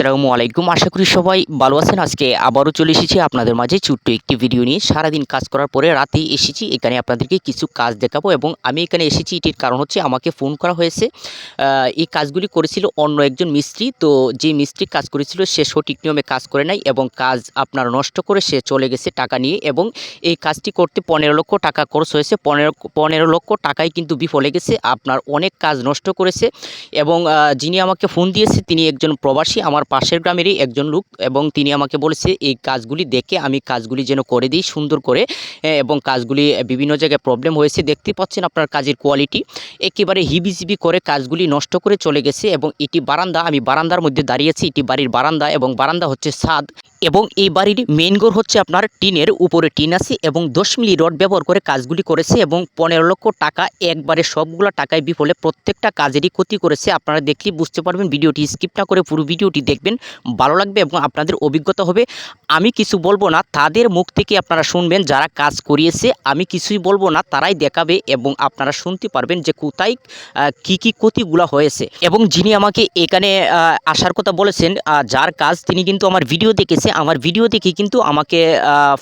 আসসালামু আলাইকুম। আশা করি সবাই ভালো আছেন। আজকে আবারও চলে এসেছি আপনাদের মাঝে ছোট্ট একটি ভিডিও নিয়ে। সারাদিন কাজ করার পরে রাতেই এসেছি। এখানে আপনাদেরকে কিছু কাজ দেখাবো এবং আমি এখানে এসেছি। এটির কারণ হচ্ছে আমাকে ফোন করা হয়েছে। এই কাজগুলি করেছিল অন্য একজন মিস্ত্রি। তো যে মিস্ত্রি কাজ করেছিল, সে সঠিক নিয়মে কাজ করে নাই এবং কাজ আপনার নষ্ট করে সে চলে গেছে টাকা নিয়ে এবং এই কাজটি করতে পনেরো লক্ষ টাকা খরচ হয়েছে। পনেরো পনেরো লক্ষ টাকাই কিন্তু বিফলে গেছে। আপনার অনেক কাজ নষ্ট করেছে এবং যিনি আমাকে ফোন দিয়েছে, তিনি একজন প্রবাসী। আমার পাশের গ্রামেরই একজন লোক এবং তিনি আমাকে বলেছে, এই কাজগুলি দেখে আমি কাজগুলি যেন করে দিই, সুন্দর করে এবং কাজগুলি বিভিন্ন জায়গায় প্রবলেম হয়েছে। দেখতে পাচ্ছেন আপনার কাজের কোয়ালিটি একেবারে হিবিজিবি করে কাজগুলি নষ্ট করে চলে গেছে এবং এটি বারান্দা, আমি বারান্দার মধ্যে দাঁড়িয়েছি এটি বাড়ির বারান্দা এবং বারান্দা হচ্ছে ছাদ। এবং এই বাড়ির মেইন ঘর হচ্ছে আপনার টিনের উপরে। টিন আছে এবং দশ মিলি রড ব্যবহার করে কাজগুলি করেছে এবং পনেরো লক্ষ টাকা একবারে সবগুলো টাকায় বিফলে প্রত্যেকটা কাজেরই ক্ষতি করেছে। আপনারা দেখলেই বুঝতে পারবেন, ভিডিওটি স্কিপ না করে পুরো ভিডিওটি দেখবেন, ভালো লাগবে এবং আপনাদের অভিজ্ঞতা হবে। আমি কিছু বলব না, তাদের মুখ থেকে আপনারা শুনবেন, যারা কাজ করিয়েছে, আমি কিছুই বলব না, তারাই দেখাবে এবং আপনারা শুনতে পারবেন যে কোথায় কি কি ক্ষতিগুলো হয়েছে। এবং যিনি আমাকে এখানে আসার কথা বলেছেন যার কাজ তিনি কিন্তু আমার ভিডিও দেখেছে আমার ভিডিও দেখে কিন্তু আমাকে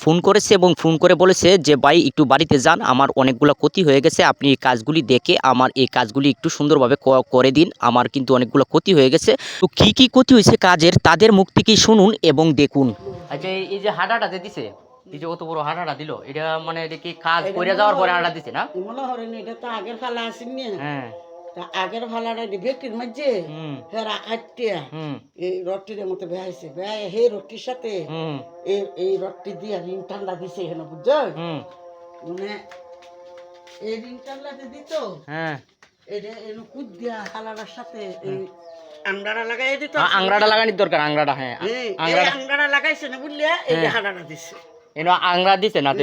ফোন করেছে এবং ফোন করে বলেছে যে ভাই একটু বাড়িতে যান আমার অনেকগুলো ক্ষতি হয়ে গেছে আপনি এই কাজগুলি দেখে আমার এই কাজগুলি একটু সুন্দরভাবে ক- করে দিন আমার কিন্তু অনেকগুলো ক্ষতি হয়ে গেছে। তো কি কি ক্ষতি হয়েছে কাজের তাদের মুখ থেকেই শুনুন এবং দেখুন। আচ্ছা এই যে হাঁটাটা যে দিছে এই যে অত বড় হাঁটাটা দিল এটা মানে এটা কি কাজ করে যাওয়ার পরে হাঁটা দিছে না? এটা তো আগের ফালা আসেনি হ্যাঁ। আগের ফালাটা ভেটির মাঝে হুম। হেরা কাটিয়া এই রডটির মতো বেহাইছে বেহাই হে রডটির সাথে এই এই দিয়ে রিং টান্ডা দিছে এখানে বুঝছ মানে এই রিং টান্ডাতে দিত হ্যাঁ। এটা এনে কুদ দিয়া হালাটার সাথে এই আংড়াটা লাগাই দিত আ- আংরাটা লাগানির দরকার আংরাটা হ্যাঁ। আংড়াটা লাগাইছে না বুঝলিয়া এই হ্যাঁ। হালাটা দিছে। এনো আংরা দিছে না এ-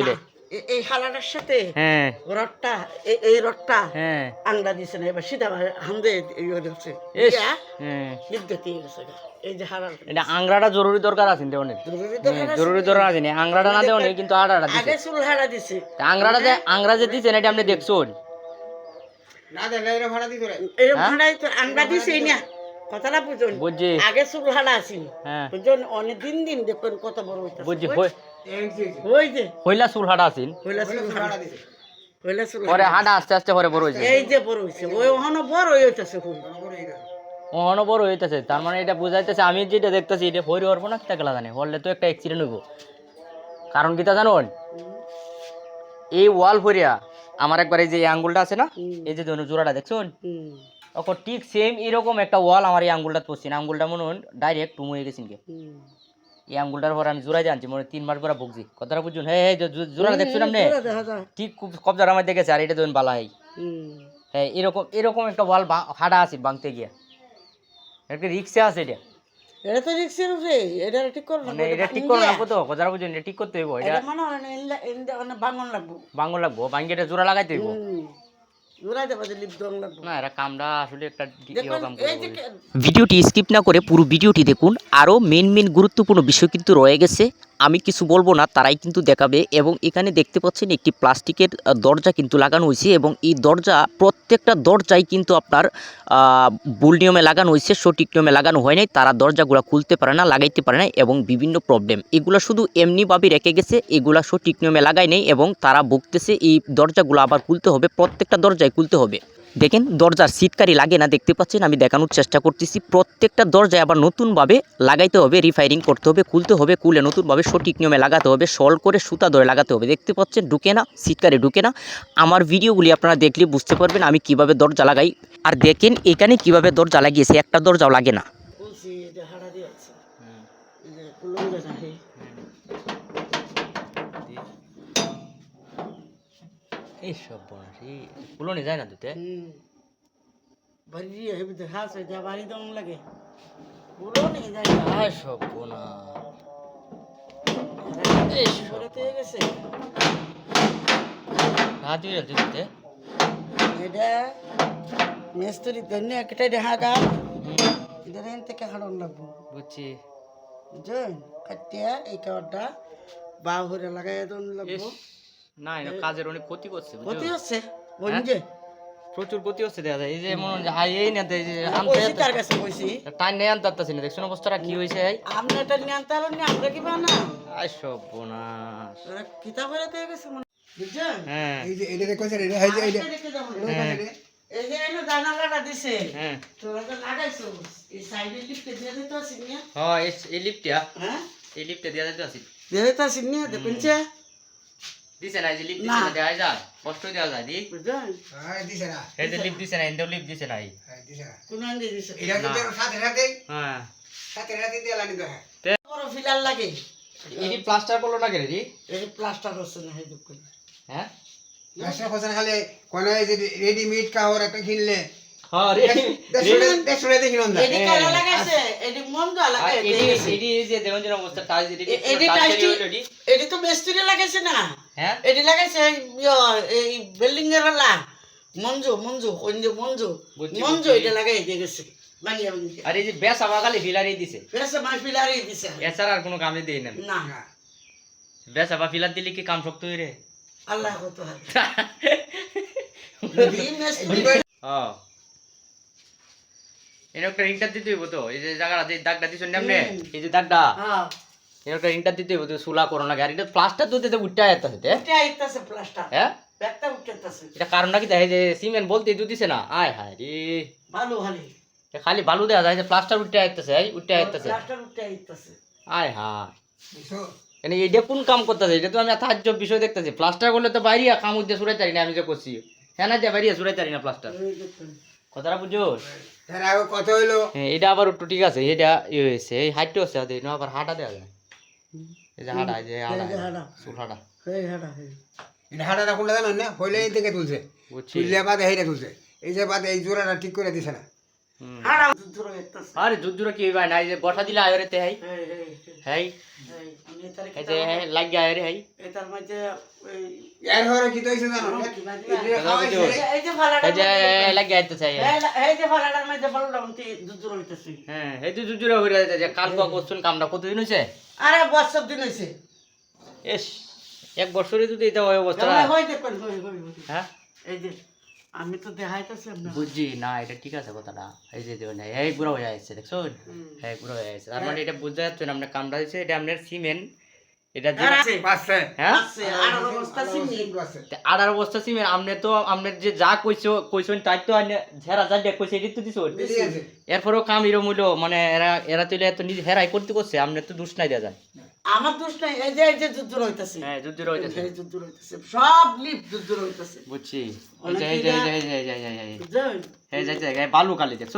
এই হালাটার সাথে হ্যাঁ। রডটা এই- রডটা হ্যাঁ। আংড়া দিছে না এবার সিধা হামদে এই হচ্ছে হ্যাঁ। বিদ্যুৎ গেছে এই যে হারাল এটা আংরাটা জরুরি দরকার আছে দেওয়া নেই জরুরি দরকার আছে। জরুরি দরকার আছে নি? আংরাটা না দেওয়া কিন্তু আটাটা দিছে? আগে চুল হারা দিছে। আংরাটা যে আংরা যে দিছে না এটা আপনি দেখছুন এই হ্যাঁ? ভাড়াই তো না কথাটা বুঝুন। বুঝছি। আগে চুল হারা আছিল। হ্যাঁ। বুঝুন অনেক দিন দিন দেখুন কত বড় হইতাছে। ওই- ওই যে। হইলা চুল হাটা আছেন হইলা চুল হারা হইলা পরে। হাঁটা আস্তে আস্তে পরে বড় হয়েছে এই যে বড় হইছে। ওই ওখানে বড় হইতাছে বড় হইতেছে। তার মানে এটা বুঝাইতেছে আমি যেটা দেখতেছি এটা হরি হরবো না কিতা গেলা জানে। হরলে তো একটা অ্যাক্সিডেন্ট হইব। কারণ কিতা জানুন? এই ওয়াল ফরিয়া আমার একবার এই যে আঙ্গুলটা আছে না? এই যে ধরুন জোড়াটা দেখছুন? ওখন ঠিক সেম এরকম একটা ওয়াল আমার এই আঙ্গুলটা পড়ছে না। আঙ্গুলটা মনে হয় ডাইরেক্ট টুমু হয়ে গেছেন কে এই আঙ্গুলটার পর আমি জোড়াই জানছি মনে তিন মাস পরে ভুগছি। কথাটা বুঝুন হ্যাঁ হ্যাঁ যে জো- জোড়াটা দেখছুন আপনি? পুরো দেখা যায় ঠিক খুব কবজার আমার দেখেছে আর এটা ধরুন বালা হয় হ্যাঁ এরকম এরকম একটা ওয়াল হাঁটা আছে ভাঙতে গিয়া। একটা রিক্সা আছে এটা। এটা তো রিক্সের উপরে এটা ঠিক করো মানে এটা ঠিক করে রাখব তো কথাটা বুঝুন এটা ঠিক করতে হইব এটা মনে না বাঙন লাগবো। বাঙ্গল লাগবো ভাঙ্গি এটা জোড়া লাগাইতে হইব। ভিডিওটি স্কিপ না করে পুরো ভিডিওটি দেখুন। আরও মেন মেন গুরুত্বপূর্ণ বিষয় কিন্তু রয়ে গেছে। আমি কিছু বলব না তারাই কিন্তু দেখাবে। এবং এখানে দেখতে পাচ্ছেন একটি প্লাস্টিকের দরজা কিন্তু লাগানো হয়েছে। এবং এই দরজা প্রত্যেকটা দরজাই কিন্তু আপনার আহ, ভুল নিয়মে লাগানো হয়েছে সঠিক নিয়মে লাগানো হয় নাই। তারা দরজাগুলো খুলতে পারে না লাগাইতে পারে না এবং বিভিন্ন প্রবলেম এগুলো শুধু এমনিভাবে রেখে গেছে এগুলা সঠিক নিয়মে লাগায় নেই এবং তারা ভুগতেছে এই দরজাগুলো আবার খুলতে হবে। প্রত্যেকটা দরজায় খুলতে হবে। দেখেন, দরজার সিটকারি লাগে না দেখতে পাচ্ছেন, আমি দেখানোর চেষ্টা করতেছি। প্রত্যেকটা দরজায় আবার নতুনভাবে লাগাইতে হবে রিফায়ারিং করতে হবে, খুলতে হবে, খুলে নতুনভাবে সঠিক নিয়মে লাগাতে হবে সল করে সুতা ধরে লাগাতে হবে। দেখতে পাচ্ছেন, ঢুকে না সিটকারি ঢুকে না। আমার ভিডিওগুলি আপনারা দেখলে বুঝতে পারবেন আমি কীভাবে দরজা লাগাই। আর দেখেন, এখানে কীভাবে দরজা লাগিয়েছে, একটা দরজাও লাগে না বলছি এই যে হাড়া দিয়ে আছে এই যে কুলুম যেটা হে এই যায় না দুতে? হেবি তো হাস যা বাড়ি দম লাগে। যায় না। সব গেছে। হাত দিয়ে দিতে? এটা মেস্তরি দেখা গা থেকে লাগবো। বুঝছি। বুঝছেন? কাটিয়া এই কাওয়ারটা বা হরে লাগাই দন লাগবো। না এটা কাজের অনেক ক্ষতি করছে ক্ষতি হচ্ছে বঞ্জে প্রচুর গতি হচ্ছে দেখা যায়। এই যে মনে হয় যে হাই এই না এই যে আনতে তার কাছে কইছি নেই আনতে পারতেছি না দেখছেন অবস্থাটা কি হয়েছে এই? আপনি এটা নিয়ে আনতে পারলেন না আমরা কি বানা আই করে দিয়ে গেছে মনে বুঝছেন? হ্যাঁ। এই যে এটা দেখো স্যার এটা এই যে এটা। হ্যাঁ এই যে। এনে জানালাটা দিছে। হ্যাঁ। তোরা তো লাগাইছো। এই সাইডে লিফটে দিয়ে দিতে হ্যাঁ এই- লিফটটা হ্যাঁ? এই লিফটে দিয়ে দিতে আসি নিয়ে দেখুন যে। দিছে না এই যে লিফট দিছে না। দেওয়া যায় কষ্ট দেওয়া যায় দি? বুঝছেন হ্যাঁ দিছে না। এই যে লিফট দিছে না এন্ডো লিফট দিছে না হ্যাঁ দিছে না। কোন আন্দে দিছে? এটা তো সাথে সাথে হ্যাঁ। সাথে সাথে দিয়ে লানি তো হ্যাঁ। বড় ফিলার লাগে। এটি প্লাস্টার করল না কেন রে এই প্লাস্টার হচ্ছে না এই দুঃখ হ্যাঁ? ব্যবসা খোঁজা খালি কোন এই যে রেডিমেড কাপড় একটা কিনলে বিল্ডিং এর মঞ্জু মঞ্জু মঞ্জু। মঞ্জু এটা লাগাই দিয়ে গেছে। আর যে বেশ আমার খালি দিছে। দিছে। এছাড়া আর কোনো কামে দেই না। না। বেশ আবার ফিলার দিলে কি কাম শক্ত হয়ে রে? আল্লাহ কত হাত একটা রিংটা দিতে হইব তো এই যে জায়গাটা যে দাগটা দিছ নেমনে হুম। এই যে দাগটা হ্যাঁ একটা রিংটা দিতে হইব তো সুলা করো না প্লাস্টার তো দিতে উঠতে আইতাছে তে এটা আইতাছে প্লাস্টার হ্যাঁ ব্যাগটা উঠতেছে এটা কারণটা কি দেখে যে সিমেন্ট বলতে দুধ দিছে না আয় হায় রে ভালো ভালো খালি বালু দেওয়া যায় যে প্লাস্টার উঠতে আইতাছে এই উঠতে আইতাছে প্লাস্টার উঠতে আইতাছে আয় হায়? মানে এটা কোন কাম করতেছে এটা তো আমি তাজ্য বিষয় দেখতেছি প্লাস্টার করলে তো বাইরিয়া কাম উদ্দেশ্য সুরাই তারি না আমি যে করছি হ্যাঁ না যে বাইরিয়া সুরাই তারি না প্লাস্টার। কথাটা বুঝোস? এর আগে কত হইল। হ্যাঁ এটা আবার একটু ঠিক আছে এটা ইয়ে হয়েছে এই হাইটটা হচ্ছে হাতে না আবার হাঁটা দেওয়া যায়। এই যে হাঁটা যে হাঁটা এই যে হাঁটা। চুল হাঁটা। এই হাঁটা, এটা হাঁটাটা কোনটা জানো না? হইলে এই থেকে তুলছে। তুললে বাদে এইটা তুলছে। এই যে বাদে এই জোড়াটা ঠিক করে দিছে না। দূরে আরে জুত জুরা কি ভাই না যে বসা দিলে আয়রে তে হাই। এই, এই, এই, হাই। এই, আমি এটারে এই কি যে তার- লাগিয়ে আয়রে হাই। এটার মধ্যে এর ঘরে কি তো না? এই যে খাওয়াইছে, এই- এই যে ফালাটার এই যে মধ্যে- এই- এই যে ফালাটার মধ্যে বালুটা উনতি দূর হইতাছে। হ্যাঁ এই যে হয়ে যে কাল কোয়া করছুন কামটা কতদিন হয়েছে আরে বছর দিন হইছে। এস এক বছরে যদি এটা অবস্থা। হয় হয়, হয়। হ্যাঁ? এই যে আমি তো দেখাইতেছি বুঝছি না এটা ঠিক আছে কথাটা। এই যে দেখুন এই পুরো হয়ে আসছে দেখছ হ্যাঁ পুরো হয়ে আসছে। তার মানে এটা বুঝতে পারছেন আপনার দিচ্ছে এটা আপনার সিমেন্ট। এটা যে হ্যাঁ আর অবস্থা চিনি। আড়ার অবস্থা সিমেন্ট আপনি তো আপনার যে যা কইছো কইছেন তাই তো ঝেরা যা দেখ কইছে এটি তো দিছো। এরপরেও কাম এরো মূল্য মানে এরা এরা তো এত নিজে হেরাই করতে করছে আপনি তো দুষ নাই দেওয়া যায়। আমার দোষ নাই এই যে এই যে যুদ্ধ হইতাছে হ্যাঁ যুদ্ধ রয়েছে এই যুদ্ধ হইতাছে সব লিপ যুদ্ধ হইতাছে বুঝছি। এই যে এই যে এই যে এই যে এই যে এই যে এই যে। এই যে এই যে এই বালু কালি দেখছ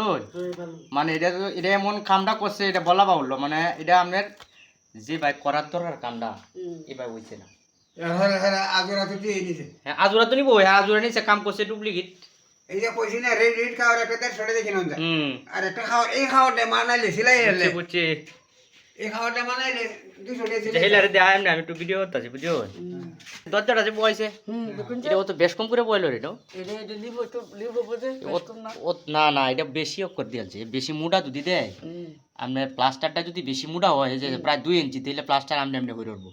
মানে এটা তো- এটা এমন কামটা করছে এটা বলা বাহুল্য। মানে এটা আপনার যে ভাই করার দরকার কামটা হইছে না। আজরা তো নিছে হ্যাঁ আজুরা তো নিবো হ্যাঁ আজুরা নিছে কাম করছে ডুপ্লিকেট। এই যে কইছি না রেড রেড খাওয়ার একটা দিয়ে কিনুন যায় হুম। আর একটা খাওয়ার এই খাওয়ারটা মানাইলে সিলাই বুঝছি। আমি আমি একটু ভিডিও করতেছি বুঝছ দরজাটা যে বয়সে হুম দেখুন যে এটা তো বেশ কম করে বয়ল রে তো এটা এটা লিপ একটু লিপ বুঝে ও- ও না। না এটা বেশি অক্ষর দিয়েছে বেশি মুডা যদি দেয় আপনার প্লাস্টারটা যদি বেশি মুডা হয় যে প্রায় দুই ইঞ্চি তাহলে প্লাস্টার আমনে আমনে করে উঠবো।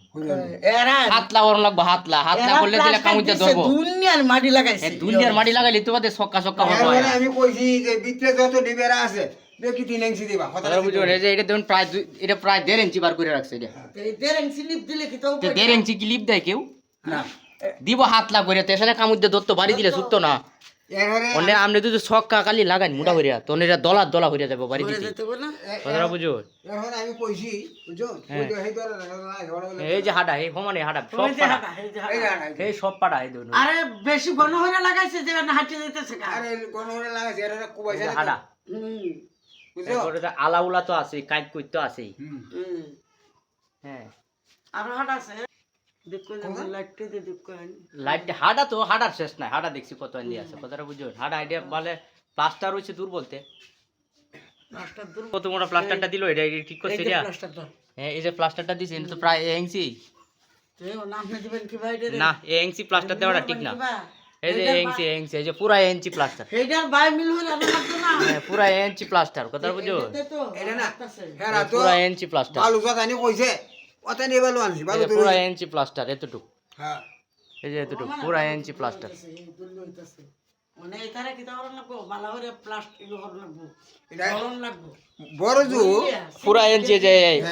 হাতলা ওরম লাগবো হাতলা। হাতলা করলে দিলে কামুজা প্লাস্টার ধরবো। দুনিয়ার মাটি লাগাইছে। দুনিয়ার মাটি লাগাইলে তো বাদে সক্কা সক্কা হব। আমি কইছি যে ভিতরে যত ডিবেরা আছে দেখি তিন ইঞ্চি দিবা? কথা বুঝুন এই যে এটা দেখুন প্রায় এটা প্রায় দেড় ইঞ্চি বার করে রাখছে এটা এই দেড় ইঞ্চি লিপ দিলে কি তো তো দেড় ইঞ্চি কি লিপ দেয় কেউ? না। দিব করে বাড়ি দিলে না। এরপরে অন্য আপনি যদি ছক্কা কালি লাগান মোটা হইয়া তো এটা দলা দলা হইয়া যাবে বাড়ি দিতে। যেতে বলে না? কথাটা বুঝো? আমি কইছি বুঝছ? এই যে হাডা এই সমানে হাডা সব পাড়া। এই সব পাড়া এই আরে বেশি লাগাইছে যে না হাঁটে আরে কোন হরে লাগাইছে এর কুবাইছে হাডা হুম। বুঝছ? তো আলাউলা তো আছে কাইট কইত তো আছেই। হুম। হুম হ্যাঁ। আর হাঁটা আছে? লাইট হাডা তো হাডার শেষ নাই হাডা দেখছি কত আছে কথাটা বুঝুন হাডা আইডিয়া বলে প্লাস্টার হইছে দূর বলতে। প্লাস্টার দূর কত মোটা প্লাস্টারটা দিল এটা ঠিক করছে এটা? হ্যাঁ এই যে প্লাস্টারটা দিছে এটা তো প্রায় এংসি তো নাম না দিবেন কি ভাই না এংসি প্লাস্টার দেওয়াটা ঠিক না। এই যে এংসি এংসি এই যে পুরা এঞ্চি প্লাস্টার সেইটার বাই মিল হলে আর না। হ্যাঁ পুরা এঞ্চি প্লাস্টার কথা বুঝো এটাতে তো এটা না লাগতাছে। হেরা তো পুরা এঞ্চি প্লাস্টার বালু জানি কইছে ওতে নিয়ে বালু আনছি বালু পুরা এঞ্চি প্লাস্টার এতটুকু। হ্যাঁ। এই যে এতটুকু পুরা এঞ্চি প্লাস্টার এই মানে এটারে কি হরণ লাগবো? বালা করে প্লাস্টিক হরণ লাগবো। এটা- হরণ লাগবো। বড় জু পুরা ইঞ্চি যে।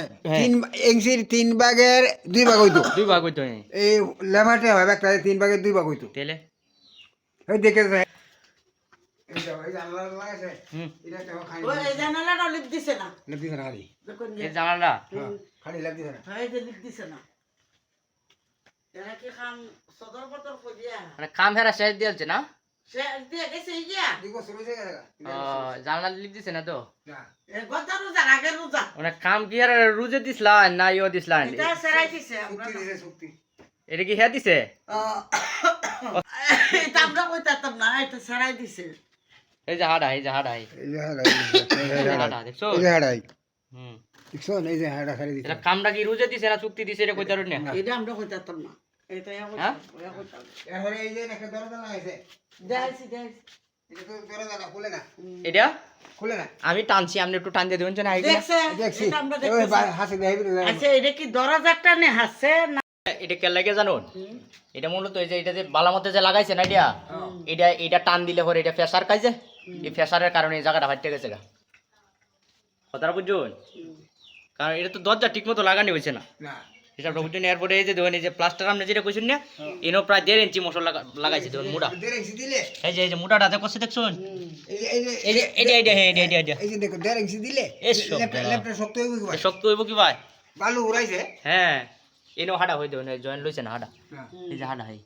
তিন ভাগের দুই ভাগ হইতো। দুই ভাগ হইতো হ্যাঁ। এই লেভারটা হবে একটা তিন ভাগের দুই ভাগ হইতো। তেলে? ওই দেখে তো- এই দেখো, এই জানলা লাগাইছে। হুম। এটা একটা খালি ওই এই জানালাটা লিপ দিছে না। লেপ দিছে না খালি। দেখুন যে এই জানালা হ্যাঁ, খালি লেপ দিছে না। এই যে লিপ দিছে না। এরা কি খান সদর বদর করিয়া মানে কাম হেরা শেষ দিয়েছে না? ইয়া রোজা মানে কাম কি রুজে দিছলা না ইও দিছলা এটা কি হে দিছে? এটা আমরা কইতাম না এটা দিছে। এই যে হাড়া এই যে হাড়া এই এই যে হাড়াই, এই যে হাড়াই। দেখছ? এই যে হাড়াই। হুম। দেখছ? এই যে হাড়া খালি দিছে। এটা কামটা কি রুজে দিছে না চুক্তি দিছে এটা কইতার না? এটা আমরা কইতাম না। এটা ইয়া হ্যাঁ? কইতাম ইয়া কইতাম এরপরে এই যে একটা দরজা লাগাইছে। এটা খুলে না। আমি টানছি আপনি একটু টান দিয়ে দেবেন হাসি আচ্ছা এটা কি দরজাটা নে হাসছে না এটা কে লাগে জানুন এটা মূলত এই যে এটা যে বালা মধ্যে যে লাগাইছে না এটা? এটা এটা টান দিলে পরে এটা ফেসার কাজে এই ফেসারের কারণে এই জায়গাটা ফাটতে গেছে গা। কথাটা বুঝুন কারণ এটা তো দরজা ঠিক মতো লাগানি হয়েছে না। না। হিসাবটা বুঝুন এরপরে এই যে দেখুন এই যে প্লাস্টার আপনি যেটা কইছেন না এনো প্রায় দেড় ইঞ্চি মশলা লাগা- লাগাইছে দেখুন মুড়া। এই যে এই যে মুটাটা দেখছে দেখছুন? এই যে- এটা এটা হ্যাঁ এটা এটা এই যে দেখো, দেড় ইঞ্চি দিলে, এই সব লেপটা- শক্ত হইব কি ভাই? শক্ত হইব কি ভাই? বালু উড়াইছে। হ্যাঁ। এনো হাডা হই দেবেন জয়েন লইছে না হাডা এই যে হাডা হয়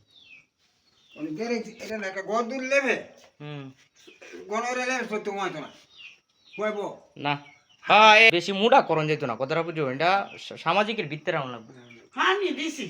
মানে এটা না, একটা লেবে, হুম। গণরে লেবে, সত্যি ঘুমাইতো না। ঘুমাইবো? না। হ্যাঁ বেশি মুডা করন যেত না কথাটা বুঝো এটা সামাজিকের ভিত্তির লাগবে। হ্যাঁ নি দিছি।